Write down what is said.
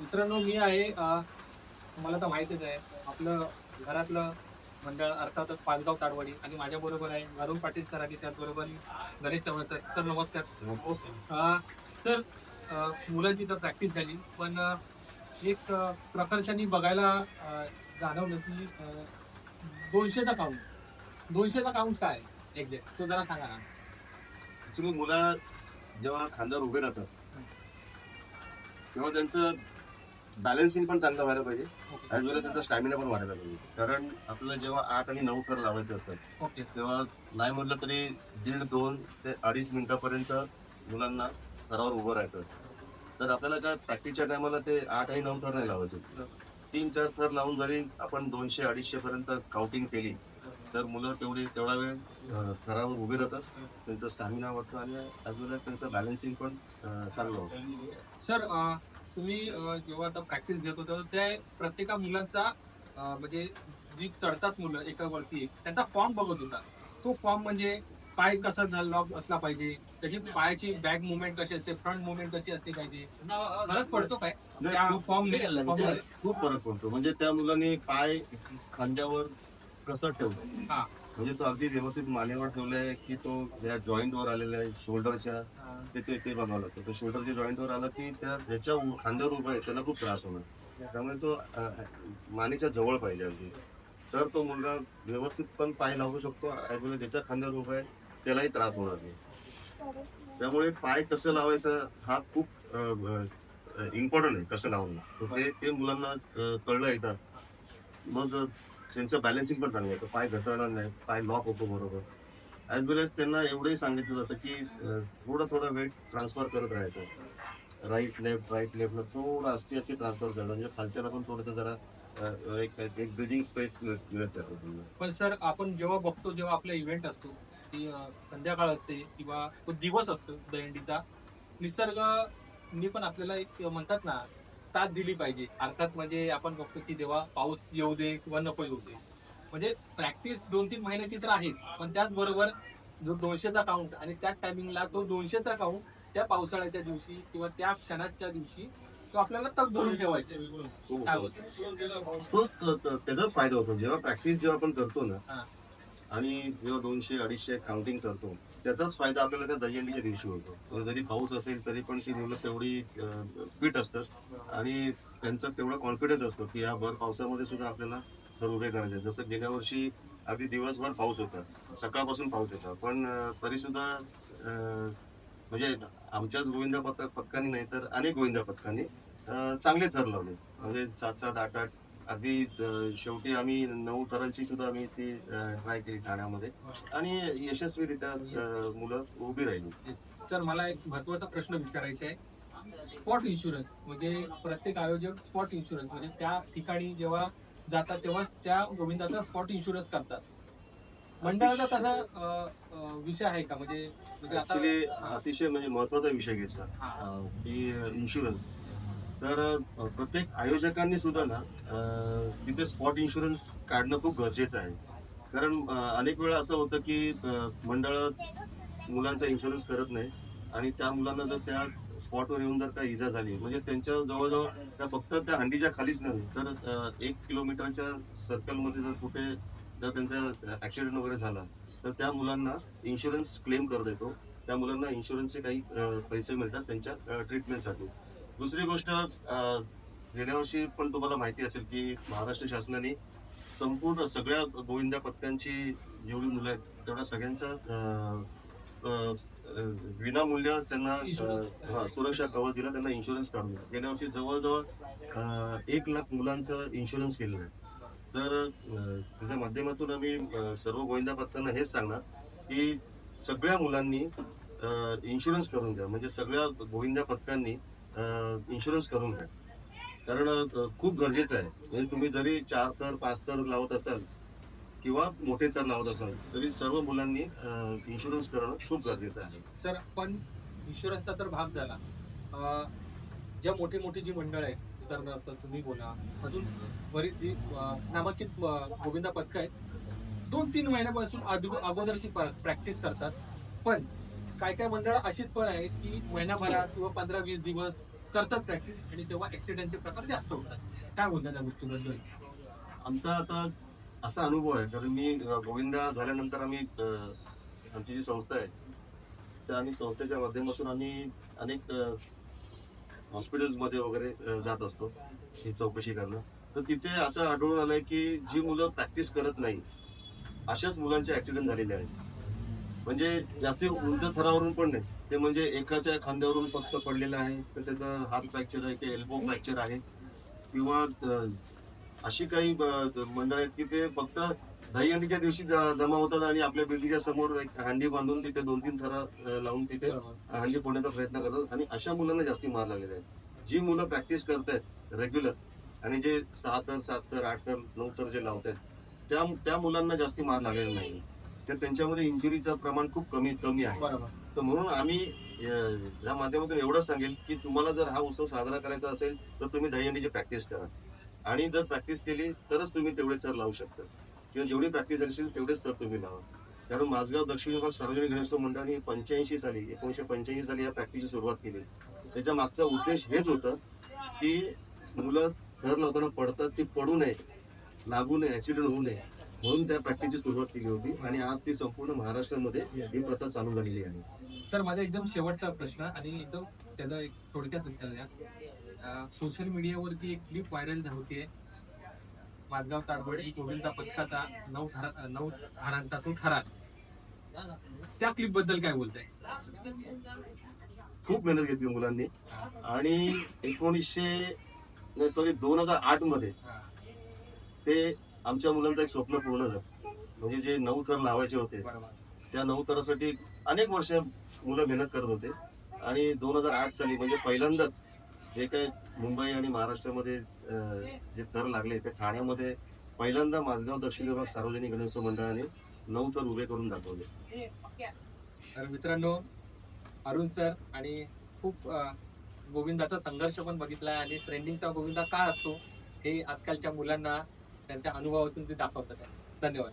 मित्रांनो मी आहे अं, मला तर माहितीच आहे आपलं घरातलं मंडळ अर्थातच पाचगाव ताडवाडी आणि माझ्या बरोबर आहे वरुण पाटील सर आणि त्याचबरोबर गणेश चव्हाण सर. तर नमस्कार. तर मुलांची तर प्रॅक्टिस झाली पण एक प्रकर्षाने बघायला जाणवलं की दोनशेचा काउंट दोनशेचा काउंट काय? एक्झॅक्ट तो जरा सांगा ना. ऍक्च्युली मुलं जेव्हा खांद्यावर उभे राहतात तेव्हा त्यांचं बॅलन्सिंग पण चांगलं व्हायला पाहिजे. ऍज वेल त्यांचा स्टॅमिना पण वाढायला पाहिजे. कारण आपल्याला जेव्हा आठ आणि नऊ थर लावायचे असतात ओके तेव्हा नाही म्हटलं तरी दीड दोन ते अडीच मिनिटापर्यंत मुलांना थरावर उभं राहायचं. तर आपल्याला काय प्रॅक्टिसच्या टायमाला ते आठ आणि नऊ थर नाही लावायचे. तीन चार थर लावून जरी आपण दोनशे अडीचशे पर्यंत काउंटिंग केली तर मुलं तेवढी तेवढा वेळ थरावर उभे राहतात. त्यांचा स्टॅमिना वाढतो आणि वेल त्यांचं बॅलन्सिंग पण चांगलं होतं. सर तुम्ही जेव्हा आता प्रॅक्टिस घेत होता त्या प्रत्येका मुलांचा म्हणजे जी चढतात मुलं एका वरती त्यांचा फॉर्म बघत होता. तो फॉर्म म्हणजे पाय कसा झाला असला पाहिजे? त्याची पायाची बॅक मुवमेंट कशी असते फ्रंट मुवमेंट कशी असते पाहिजे? फरक पडतो काय? फॉर्म खूप फरक पडतो. म्हणजे त्या मुलांनी पाय खांद्यावर कसं ठेवतो हा. म्हणजे तो अगदी व्यवस्थित मानेवर ठेवलाय की तो या जॉईंट वर आलेला आहे शोल्डरच्या ते ते ते बघावं लागतं. तो शोल्डरच्या जॉईंट वर आला की त्या ज्याच्या खांद्यावर उभा आहे त्याला खूप त्रास होणार. त्यामुळे तो मानेच्या जवळ पाहिजे अगदी. तर तो मुलगा व्यवस्थित पण पाय लावू शकतो ऍज ज्याच्या खांद्यावर उभा आहे त्यालाही त्रास होणार नाही. त्यामुळे पाय कसं लावायचं हा खूप इम्पॉर्टंट आहे कसं लावणं. ते मुलांना कळलं एकदा. मग त्यांचं बॅलन्सिंग पण चांगलं होतं पाय घसरणार नाही पाय लॉक होतो बरोबर. ॲज वेल एज त्यांना एवढंही सांगितलं जातं की थोडं थोडं वेट ट्रान्सफर करत राहायचं. राईट लेफ्ट राईट लेफ्टला थोडं असते अस्ती ट्रान्सफर करणं. म्हणजे खालच्याला पण थोडंसं जरा एक एक ब्रिदिंग स्पेस मिळत जातो पण सर आपण जेव्हा बघतो जेव्हा आपला इव्हेंट असतो की संध्याकाळ असते किंवा तो दिवस असतो दहिंडीचा निसर्ग मी पण आपल्याला एक म्हणतात ना साथ दिली पाहिजे. अर्थात म्हणजे आपण बघतो की तेव्हा पाऊस येऊ दे किंवा नको येऊ दे म्हणजे प्रॅक्टिस दोन तीन महिन्याची तर आहेच. पण त्याचबरोबर जो दोनशेचा काउंट आणि त्याच टायमिंगला तो दोनशेचा काउंट त्या पावसाळ्याच्या दिवशी किंवा त्या क्षणाच्या दिवशी तो आपल्याला तग धरून ठेवायचा. हो, काय हो. होतं त्याचाच फायदा होतो. जेव्हा प्रॅक्टिस जेव्हा आपण करतो. ना आणि जेव्हा दोनशे अडीचशे काउंटिंग करतो त्याचाच फायदा आपल्याला त्या दहीहंडीच्या दिवशी होतो. जरी पाऊस असेल तरी पण ती मुलं तेवढी फिट असतात. आणि त्यांचा तेवढा कॉन्फिडन्स असतो की या भर पावसामध्ये सुद्धा आपल्याला तर उभे करायचे जसं गेल्या वर्षी अगदी दिवसभर पाऊस होता. सकाळपासून पाऊस होता. पण तरीसुद्धा म्हणजे आमच्याच गोविंदा पथक पथकानी नाही तर अनेक गोविंदा पथकांनी चांगले थर लावले. म्हणजे सात सात आठ आठ अगदी शेवटी आम्ही नऊ थरांची सुद्धा आम्ही ती ट्राय केली ठाण्यामध्ये. आणि यशस्वीरित्या मुलं उभी राहिली. सर मला एक महत्त्वाचा प्रश्न विचारायचा आहे. स्पॉट इन्शुरन्स म्हणजे प्रत्येक आयोजक स्पॉट इन्शुरन्स म्हणजे त्या ठिकाणी जेव्हा जातात तेव्हा त्या गोविंदाचा स्पॉट इन्शुरन्स करतात. मंडळाचा तसा विषय आहे का? म्हणजे म्हणजे अतिशय म्हणजे महत्त्वाचा विषय. अं, की इन्शुरन्स. तर प्रत्येक आयोजकांनी सुद्धा ना तिथे स्पॉट इन्शुरन्स काढणं खूप गरजेचं आहे. कारण अनेक वेळा असं होतं की मंडळ मुलांचा इन्शुरन्स करत नाही आणि त्या मुलांना जर त्या स्पॉटवर येऊन जर काही इजा झाली म्हणजे त्यांच्या जवळजवळ त्या फक्त त्या हंडीच्या खालीच नव्हे तर एक किलोमीटरच्या सर्कलमध्ये जर कुठे जर त्यांचा ऍक्सिडेंट वगैरे झाला तर त्या मुलांना इन्शुरन्स क्लेम करता येतो. त्या मुलांना इन्शुरन्सचे काही पैसे मिळतात त्यांच्या ट्रीटमेंटसाठी. दुसरी गोष्ट गेल्या वर्षी पण तुम्हाला माहिती असेल की महाराष्ट्र शासनाने संपूर्ण सगळ्या गोविंदा पथकांची जेवढी मुलं आहेत तेवढ्या सगळ्यांचा विनामूल्य त्यांना सुरक्षा कवच दिला त्यांना इन्शुरन्स काढून दिला. गेल्या वर्षी जवळजवळ एक लाख मुलांचं इन्शुरन्स केलेलं आहे. तर त्याच्या माध्यमातून आम्ही सर्व गोविंदा पथकांना हेच सांगणार की सगळ्या मुलांनी इन्शुरन्स करून घ्या म्हणजे सगळ्या गोविंदा पथकांनी इन्शुरन्स करून घ्या. कारण खूप गरजेचं आहे. म्हणजे तुम्ही जरी चार तर पाच तर लावत असाल किंवा मोठे तर लावत असाल तरी सर्व मुलांनी इन्शुरन्स करणं खूप गरजेचं आहे. सर पण इन्शुरन्सचा तर भाग झाला. ज्या मोठी मोठी जी मंडळ आहेत उदाहरणार्थ तुम्ही बोला. अजून बरीच जी नामांकित गोविंदा पथक आहेत दोन तीन महिन्यापासून अगोदरची प्रॅक्टिस करतात. पण काय काय मंडळ अशीच पण आहेत की महिनाभरात किंवा पंधरा वीस दिवस करतात प्रॅक्टिस आणि तेव्हा ऍक्सिडेंटचे प्रकार जास्त होतात. काय बोलतात त्या मृत्यूबद्दल आमचा आता असा अनुभव आहे. कारण मी गोविंदा झाल्यानंतर आम्ही आमची जी संस्था आहे त्या आम्ही संस्थेच्या माध्यमातून आम्ही अनेक हॉस्पिटल्समध्ये वगैरे जात असतो ही चौकशी करणं. तर तिथे असं आढळून आलंय की जी मुलं प्रॅक्टिस करत नाही अशाच मुलांचे ऍक्सिडेंट झालेले आहेत. म्हणजे जास्त उंच थरावरून पण नाही. ते म्हणजे एकाच्या खांद्यावरून फक्त पडलेलं आहे. तर त्याचा हात फ्रॅक्चर आहे की एल्बो फ्रॅक्चर आहे. किंवा अशी काही मंडळ आहेत की ते फक्त दहीहंडीच्या दिवशी जमा होतात आणि आपल्या बिल्डिंगच्या समोर एक हंडी बांधून तिथे दोन तीन थरा लावून तिथे हंडी फोडण्याचा प्रयत्न करतात. आणि अशा मुलांना जास्ती मार लागलेला आहे. जी मुलं प्रॅक्टिस करतायत रेग्युलर आणि जे सहा तर सात तर आठ तर नऊ तर जे लावतायत त्या त्या मुलांना जास्ती मार लागलेला नाही. तर त्यांच्यामध्ये इंजुरीचं प्रमाण खूप कमी कमी आहे. तर म्हणून आम्ही या माध्यमातून एवढं सांगेल की तुम्हाला जर हा उत्सव साजरा करायचा असेल तर तुम्ही दहीहंडीची प्रॅक्टिस करा. आणि जर प्रॅक्टिस केली तरच तुम्ही तेवढे थर लावू शकता. किंवा जेवढी प्रॅक्टिस असेल तेवढेच थर तुम्ही लावा. कारण माझगाव दक्षिण विभाग सार्वजनिक गणेशोत्सव मंडळाने पंच्याऐंशी साली एकोणीशे पंच्याऐंशी साली या प्रॅक्टिसची सुरुवात केली. त्याच्या मागचा उद्देश हेच होतं की मुलं थर लावताना पडतात ती पडू नये लागू नये ऍक्सिडेंट होऊ नये. म्हणून त्या प्रॅक्टिसची सुरुवात केली होती आणि आज ती संपूर्ण महाराष्ट्रामध्ये ही प्रथा चालू झालेली आहे. सर माझा एकदम शेवटचा प्रश्न आणि एकदम त्याला एक थोडक्यात द्या. सोशल मीडियावरती एक क्लिप व्हायरल होतीये माधगाव ताडबडी गोविंदा पथकाचा नऊ नऊ हारांचा तो थरार. त्या क्लिपबद्दल काय बोलताय? खूप मेहनत घेतली मुलांनी. आणि एकोणीसशे सॉरी दोन हजार आठमध्ये ते आमच्या मुलांचं एक स्वप्न पूर्ण झालं. म्हणजे जे नऊ थर लावायचे होते त्या नऊ थरासाठी अनेक वर्ष मुलं मेहनत करत होते. आणि दोन हजार आठ साली म्हणजे पहिल्यांदाच जे काय मुंबई आणि महाराष्ट्रामध्ये जे थर लागले ते ठाण्यामध्ये पहिल्यांदा माझगाव दक्षिण विभाग सार्वजनिक गणेशोत्सव मंडळाने नऊ थर उभे करून दाखवले. तर मित्रांनो अरुण सर आणि खूप गोविंदाचा संघर्ष पण बघितलाय आणि ट्रेंडिंगचा गोविंदा का असतो हे आजकालच्या मुलांना त्यांच्या अनुभवातून ते दाखवतात. धन्यवाद.